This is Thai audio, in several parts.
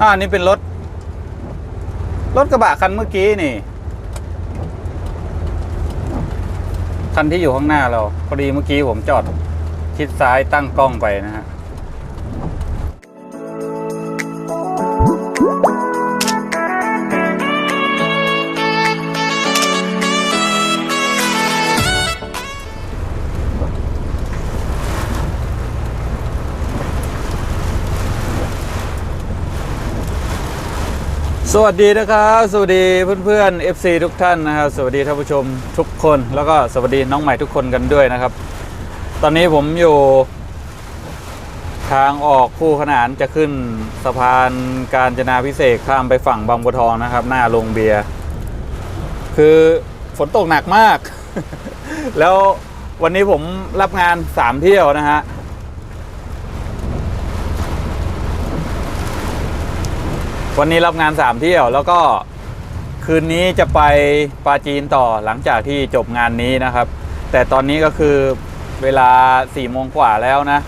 อ่านี่เป็นรถ รถกระบะคันเมื่อกี้นี่ คันที่อยู่ข้างหน้าเราพอดีเมื่อกี้ผมจอดชิดซ้ายตั้งกล้องไปนะฮะ สวัสดีนะครับ สวัสดีเพื่อนๆ FC ทุกท่านนะครับ สวัสดีท่านผู้ชมทุกคน แล้วก็สวัสดีน้องใหม่ทุกคนกันด้วยนะครับ ตอนนี้ผมอยู่ทางออกคู่ขนานจะขึ้นสะพานการจนาพิเศษข้ามไปฝั่งบางบัวทองนะครับ หน้าโรงเบียร์คือฝนตกหนักมาก แล้ววันนี้ผมรับงานสามเที่ยวนะฮะ วันนี้รับงานสามเที่ยว แล้วก็คืนนี้จะไปปาจีนต่อหลังจากที่จบงานนี้นะครับ แต่ตอนนี้ก็คือเวลาสี่โมงกว่าแล้วนะ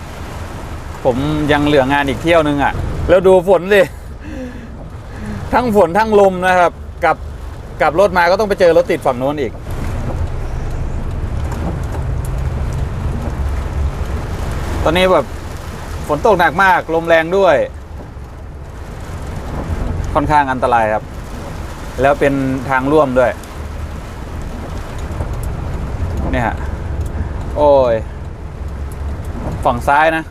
ผมยังเหลืองานอีกเที่ยวนึงอะ่ะ แล้วดูฝนสิทั้งฝนทั้งลมนะครับกลับกลับรถมาก็ต้องไปเจอรถติดฝั่งโน้นอีก ตอนนี้แบบฝนตกหนักมาก ลมแรงด้วย ค่อนข้างอันตรายครับ แล้วเป็นทางร่วมด้วย เนี่ยฮะ โอ้ย ฝั่งซ้ายนะ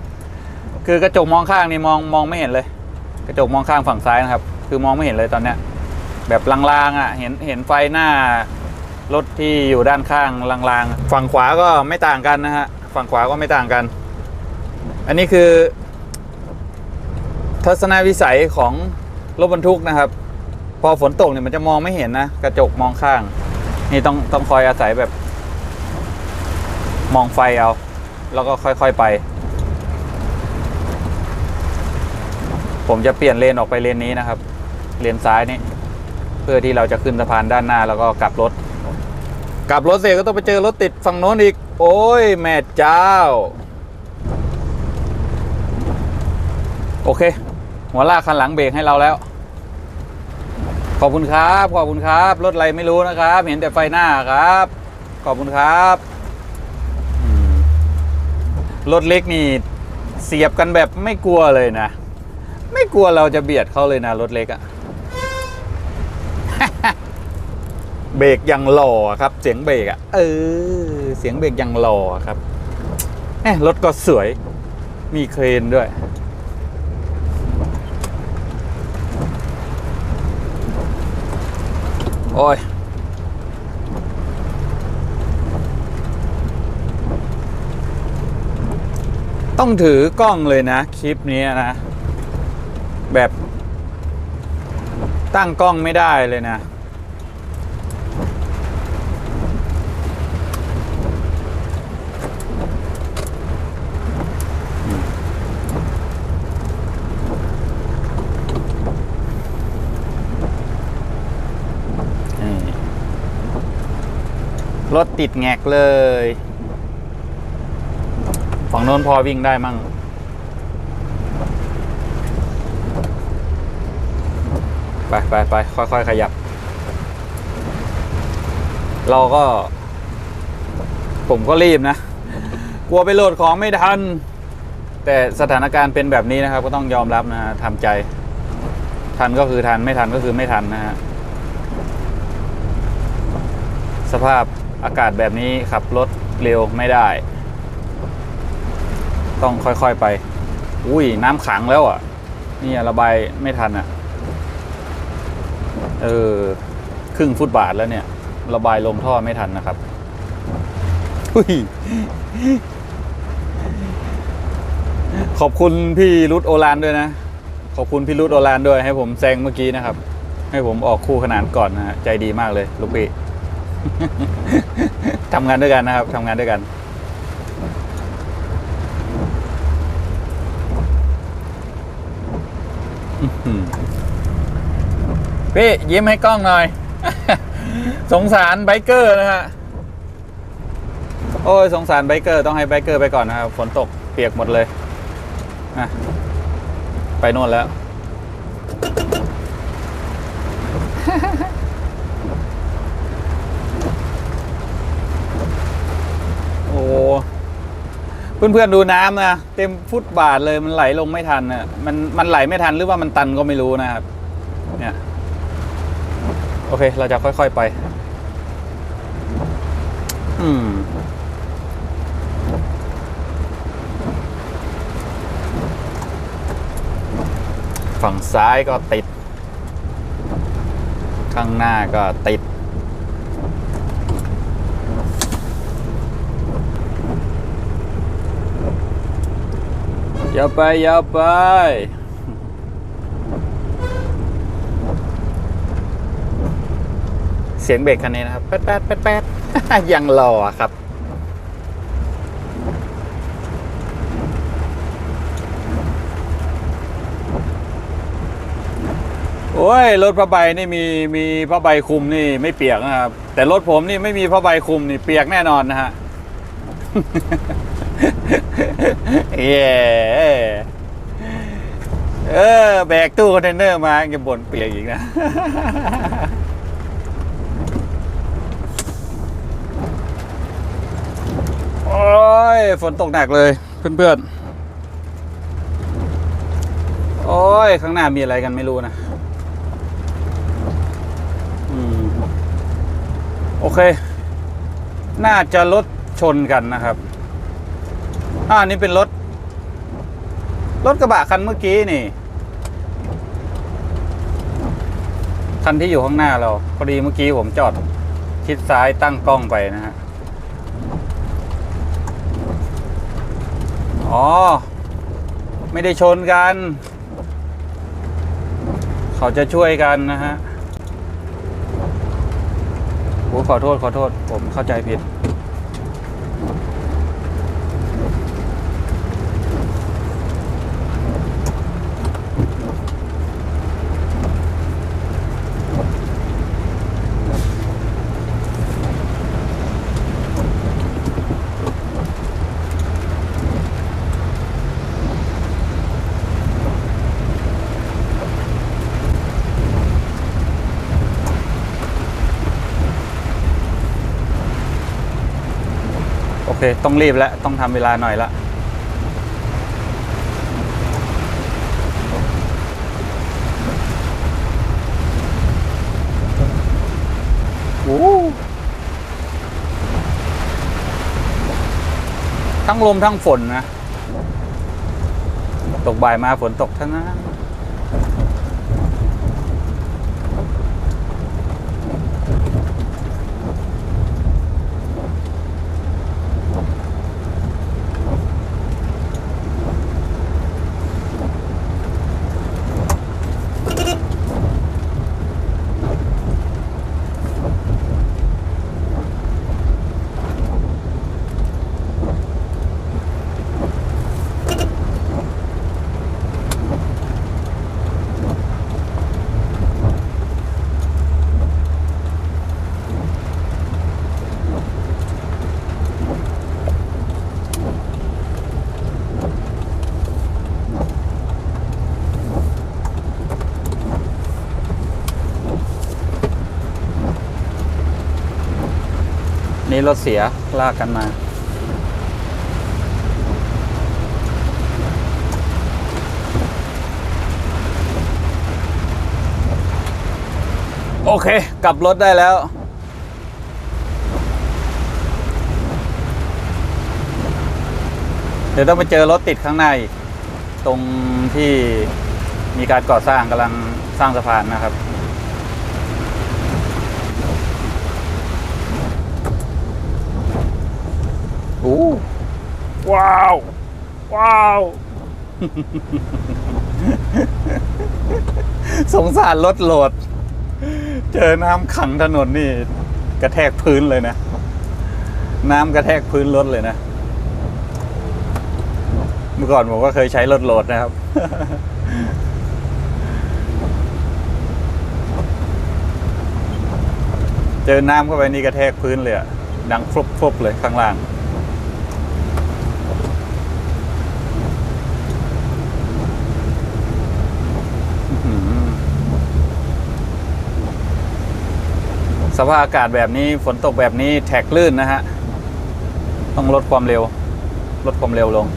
คือกระจกมองข้างนี่มองมองไม่เห็นเลย กระจกมองข้างฝั่งซ้ายนะครับ คือมองไม่เห็นเลยตอนเนี้ย แบบลางๆอะ เห็นเห็นไฟหน้ารถที่อยู่ด้านข้างลางๆ ฝั่งขวาก็ไม่ต่างกันนะฮะ ฝั่งขวาก็ไม่ต่างกัน อันนี้คือ ทัศนวิสัยของ รถบรรทุกนะครับ พอฝนตกเนี่ยมันจะมองไม่เห็นนะ กระจกมองข้าง นี่ต้องต้องคอยอาศัยแบบ มองไฟเอา แล้วก็ค่อยๆไป ผมจะเปลี่ยนเลนออกไปเลนนี้นะครับ เลนซ้ายนี่เพื่อที่เราจะขึ้นสะพานด้านหน้าแล้วก็กลับรถ กลับรถเสร็จก็ต้องไปเจอรถติดฝั่งโน้นอีก โอ้ยแม่เจ้า โอเค หัวลากคันหลังเบรกให้เราแล้ว ขอบคุณครับ ขอบคุณครับ รถอะไรไม่รู้นะครับ เห็นแต่ไฟหน้าครับ ขอบคุณครับรถเล็กนี่เสียบกันแบบไม่กลัวเลยนะ ไม่กลัวเราจะเบียดเขาเลยนะรถเล็กอะเบรกยังหล่อครับ เสียงเบรกอะเออ เสียงเบรกยังหล่อครับรถก็สวย มีเครนด้วย โอ้ยต้องถือกล้องเลยนะ คลิปนี้นะ แบบตั้งกล้องไม่ได้เลยนะ นี่ รถติดแงกเลย ฝั่งโน้นพอวิ่งได้มั่งไปไปไปค่อยๆ ขยับ เราก็ ผมก็รีบนะ กลัวไปโหลดของไม่ทัน แต่สถานการณ์เป็นแบบนี้นะครับ ก็ต้องยอมรับนะฮะทำใจ ทันก็คือทันไม่ทันก็คือไม่ทันนะฮะสภาพ อากาศแบบนี้ขับรถเร็วไม่ได้ ต้องค่อยๆไป อุ้ยน้ำขังแล้วอะ นี่ระบายไม่ทันอะ เออ ครึ่งฟุตบาทแล้วเนี่ย ระบายลงท่อไม่ทันนะครับอุ้ยขอบคุณพี่รุดโอรานด้วยนะ ขอบคุณพี่รุดโอรานด้วยให้ผมแซงเมื่อกี้นะครับ ให้ผมออกคู่ขนานก่อนนะฮะใจดีมากเลยลูกพี่ ทำงานด้วยกันนะครับทำงานด้วยกันพี่ยิ้มให้กล้องหน่อย สงสารไบเกอร์นะฮะโอ้ยสงสารไบเกอร์ต้องให้ไบเกอร์ไปก่อนนะครับฝนตกเปียกหมดเลยนะไปโน่นแล้ว โอ้ เพื่อนๆดูน้ำนะเต็มฟุตบาทเลยมันไหลลงไม่ทันน่ะมันมันไหลไม่ทันหรือว่ามันตันก็ไม่รู้นะครับเนี่ยโอเค เราจะค่อย ๆไป อืมฝั่งซ้ายก็ติด ข้างหน้าก็ติด ย่าไปอย่าไปเสียงเบรกคันนี้นะครับ แป๊ดแป๊ดแป๊ดแป๊ดยังรออครับ โอ้ย รถผ้าใบนี่มีมีผ้าใบคลุมนี่ไม่เปียกนะครับ แต่รถผมนี่ไม่มีผ้าใบคลุมนี่เปียกแน่นอนนะฮะ เย้เออ แบกตู้คอนเทนเนอร์มาจะบ่นเปียกอีกนะ โอ้ย ฝนตกหนักเลย เพื่อนๆ โอ้ย ข้างหน้ามีอะไรกันไม่รู้นะโอเค น่าจะรถชนกันนะครับ อ่านี่เป็นรถ รถกระบะคันเมื่อกี้นี่ คันที่อยู่ข้างหน้าเรา พอดีเมื่อกี้ผมจอดชิดซ้ายตั้งกล้องไปนะฮะ อ๋อ ไม่ได้ชนกัน เขาจะช่วยกันนะฮะโอ้ขอโทษขอโทษ ผมเข้าใจผิด เค ต้องรีบแล้ว ต้องทำเวลาหน่อยละโอ้ทั้งลมทั้งฝนนะ ตกบ่ายมาฝนตกทั้งนั้น นี่รถเสียลากกันมา โอเค กลับรถได้แล้ว เดี๋ยวต้องไปเจอรถติดข้างหน้าอีกตรงที่มีการก่อสร้างกำลังสร้างสะพานนะครับ อ้ว้าว ว้าว สงสารรถโหลด เจอน้ำขังถนนนี่ กระแทกพื้นเลยนะ น้ำกระแทกพื้นรถเลยนะ เมื่อก่อนผมก็เคยใช้รถโหลดนะครับเจอน้ำเข้าไปนี่กระแทกพื้นเลยอะดังฟลุบฟลุบเลยข้างล่าง อื้อหือ สภาพอากาศแบบนี้ฝนตกแบบนี้แท็กลื่นนะฮะ ต้องลดความเร็ว ลดความเร็วลง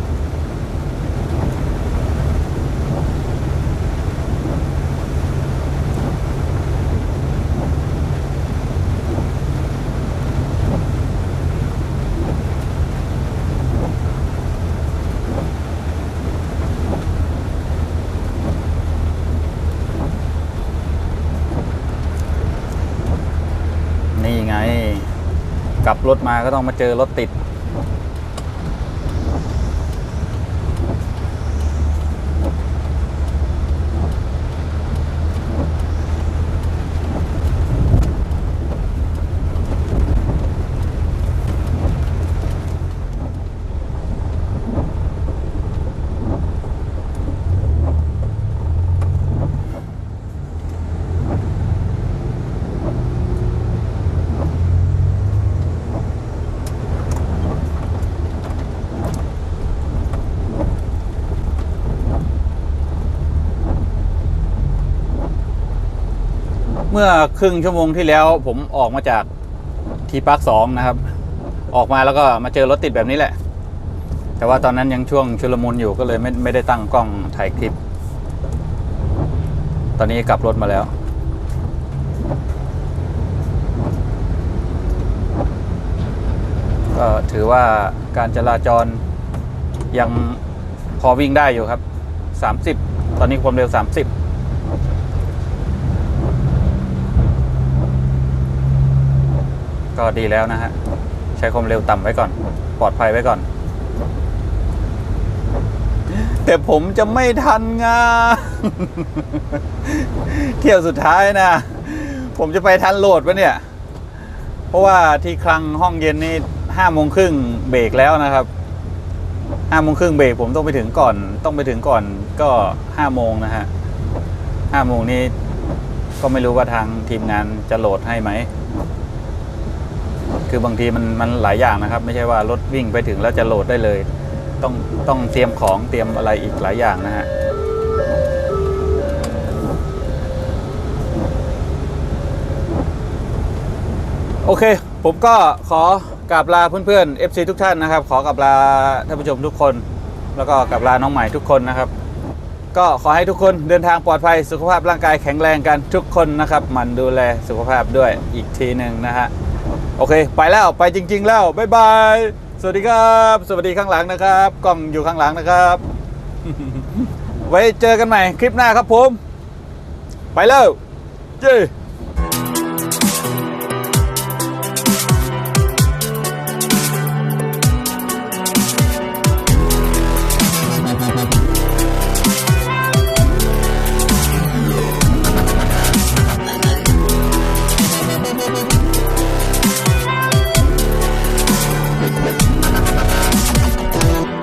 นี่ไง กลับรถมาก็ต้องมาเจอรถติด มื่อครึ่งชั่วโมงที่แล้ว ผมออกมาจากทีปาร์คสองนะครับ ออกมาแล้วก็มาเจอรถติดแบบนี้แหละ แต่ว่าตอนนั้นยังช่วงชุลมุนอยู่ก็เลยไม่ไม่ได้ตั้งกล้องถ่ายคลิป ตอนนี้กลับรถมาแล้ว ก็ถือว่าการจราจรยังพอวิ่งได้อยู่ครับ 30 ตอนนี้ความเร็ว 30 ก็ดีแล้วนะฮะ ใช้ความเร็วต่ำไว้ก่อน ปลอดภัยไว้ก่อน แต่ผมจะไม่ทันงาเที่ยวสุดท้ายนะ ผมจะไปทันโหลดปะเนี่ย เพราะว่าที่คลังห้องเย็นนี่ห้าโมงครึ่งเบรกแล้วนะครับห้าโมงครึ่งเบรกผมต้องไปถึงก่อน ต้องไปถึงก่อนก็ห้าโมงนะฮะห้าโมงนี้ก็ไม่รู้ว่าทางทีมงานจะโหลดให้ไหม คือบางทีมันมันหลายอย่างนะครับ ไม่ใช่ว่ารถวิ่งไปถึงแล้วจะโหลดได้เลย ต้องต้องเตรียมของเตรียมอะไรอีกหลายอย่างนะฮะโอเค ผมก็ขอกราบลาเพื่อนๆ FC ทุกท่านนะครับ ขอกราบลาท่านผู้ชมทุกคน แล้วก็กราบลาน้องใหม่ทุกคนนะครับ ก็ขอให้ทุกคนเดินทางปลอดภัยสุขภาพร่างกายแข็งแรงกันทุกคนนะครับมันดูแลสุขภาพด้วยอีกทีหนึ่งนะฮะ โอเค ไปแล้วไปจริง ๆ แล้วบ๊ายบาย สวัสดีครับ สวัสดีข้างหลังนะครับ กล้องอยู่ข้างหลังนะครับ ไว้เจอกันใหม่คลิปหน้าครับผม ไปแล้วเจ้